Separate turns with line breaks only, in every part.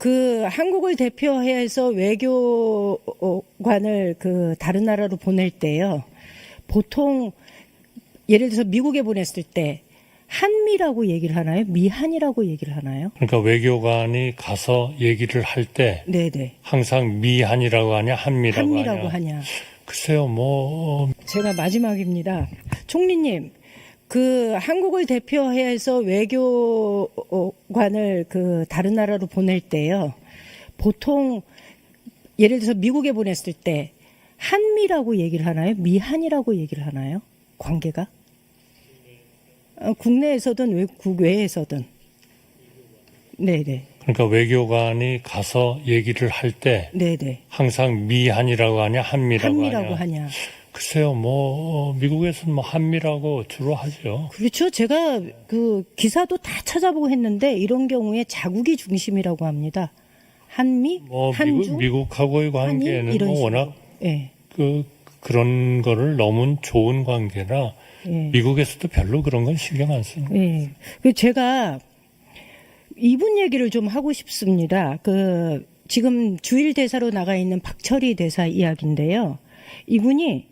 그 한국을 대표해서 외교관을 그 다른 나라로 보낼 때요. 보통 예를 들어서 미국에 보냈을 때 한미라고 얘기를 하나요? 미한이라고 얘기를 하나요?
그러니까 외교관이 가서 얘기를 할때
네네.
항상 미한이라고 하냐 한미라고,
한미라고
하냐.
하냐.
글쎄요, 뭐
제가 마지막입니다. 총리님, 그 한국을 대표해서 외교관을 그 다른 나라로 보낼 때요. 보통 예를 들어서 미국에 보냈을 때 한미라고 얘기를 하나요? 미한이라고 얘기를 하나요? 관계가? 어, 국내에서든 외, 국외에서든. 네네.
그러니까 외교관이 가서 얘기를 할때
네네.
항상 미한이라고 하냐 한미라고,
한미라고
하냐.
하냐.
글쎄요, 뭐 미국에서는 뭐 한미라고 주로 하죠.
그렇죠. 제가 그 기사도 다 찾아보고 했는데 이런 경우에 자국이 중심이라고 합니다. 한미,
뭐
한중,
미국, 미국하고의
한일
관계는 뭐. 워낙
예.
그 그런 거를 너무 좋은 관계라
예.
미국에서도 별로 그런 건 신경 안 쓰는 거예요.
예. 그 제가 이분 얘기를 좀 하고 싶습니다. 그 지금 주일 대사로 나가 있는 박철희 대사 이야기인데요. 이분이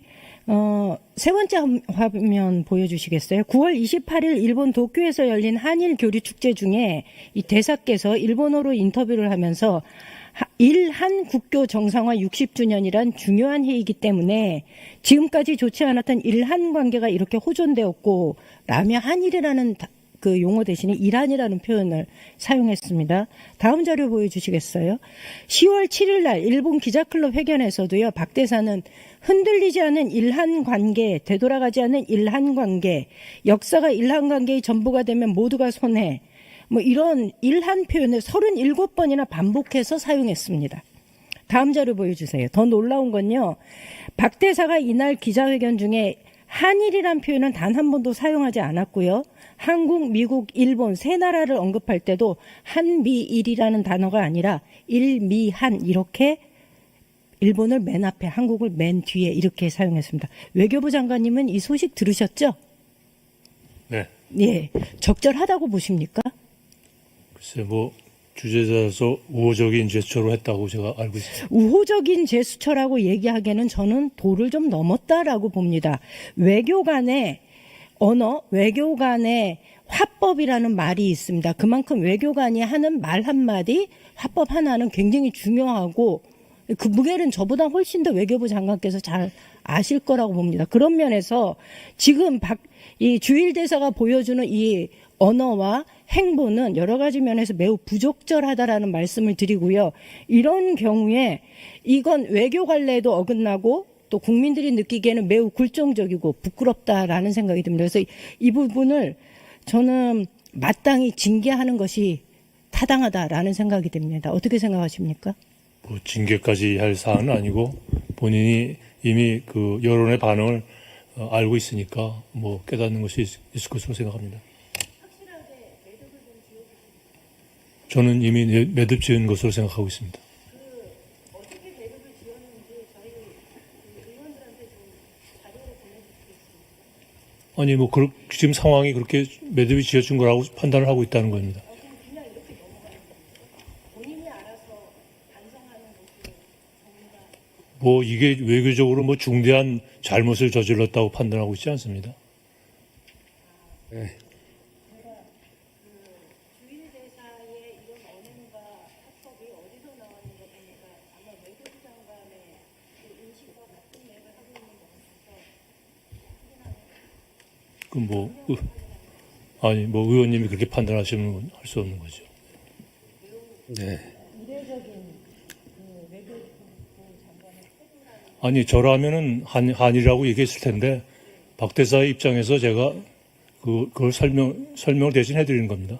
어, 세 번째 화- 화면 보여주시겠어요? 9월 28일 일본 도쿄에서 열린 한일 교류 축제 중에 이 대사께서 일본어로 인터뷰를 하면서 하- 일한 국교 정상화 60주년이란 중요한 해이기 때문에 지금까지 좋지 않았던 일한 관계가 이렇게 호전되었고 라며 한일이라는 다- 그 용어 대신에 이란이라는 표현을 사용했습니다. 다음 자료 보여주시겠어요? 10월 7일 날 일본 기자클럽 회견에서도요. 박 대사는 흔들리지 않은 일한 관계, 되돌아가지 않은 일한 관계, 역사가 일한 관계의 전부가 되면 모두가 손해. 뭐 이런 일한 표현을 37번이나 반복해서 사용했습니다. 다음 자료 보여주세요. 더 놀라운 건요. 박 대사가 이날 기자회견 중에 한일이란 표현은 단 한 번도 사용하지 않았고요. 한국, 미국, 일본 세 나라를 언급할 때도 한미일이라는 단어가 아니라 일미한 이렇게 일본을 맨 앞에 한국을 맨 뒤에 이렇게 사용했습니다. 외교부 장관님은 이 소식 들으셨죠?
네.
예. 적절하다고 보십니까?
글쎄 뭐 주제자에서 우호적인 제스처로 했다고 제가 알고 있습니다.
우호적인 제스처라고 얘기하기에는 저는 도를 좀 넘었다라고 봅니다. 외교 간의 언어, 외교 간의 화법이라는 말이 있습니다. 그만큼 외교관이 하는 말 한마디, 화법 하나는 굉장히 중요하고 그 무게는 저보다 훨씬 더 외교부 장관께서 잘 아실 거라고 봅니다. 그런 면에서 지금 박, 이 주일 대사가 보여주는 이 언어와 행보는 여러 가지 면에서 매우 부적절하다라는 말씀을 드리고요. 이런 경우에 이건 외교 관례에도 어긋나고 또 국민들이 느끼기에는 매우 굴종적이고 부끄럽다라는 생각이 듭니다. 그래서 이- 이 부분을 저는 마땅히 징계하는 것이 타당하다라는 생각이 듭니다. 어떻게 생각하십니까?
뭐 징계까지 할 사안은 아니고 본인이 이미 그 여론의 반응을 어, 알고 있으니까 뭐 깨닫는 것이 있- 있을 것으로 생각합니다. 저는 이미 내- 매듭 지은 것으로 생각하고 있습니다. 아니 뭐 그렇- 지금 상황이 그렇게 매듭이 지어진 거라고 판단을 하고 있다는 겁니다. 뭐 이게 외교적으로 뭐 중대한 잘못을 저질렀다고 판단하고 있지 않습니다. 그 뭐 아니 뭐 의원님이 그렇게 판단하시면 할 수 없는 거죠.
네.
아니 저라면은 한 한이라고 얘기했을 텐데 박 대사의 입장에서 제가 그 그걸 설명 설명을 대신 해드리는 겁니다.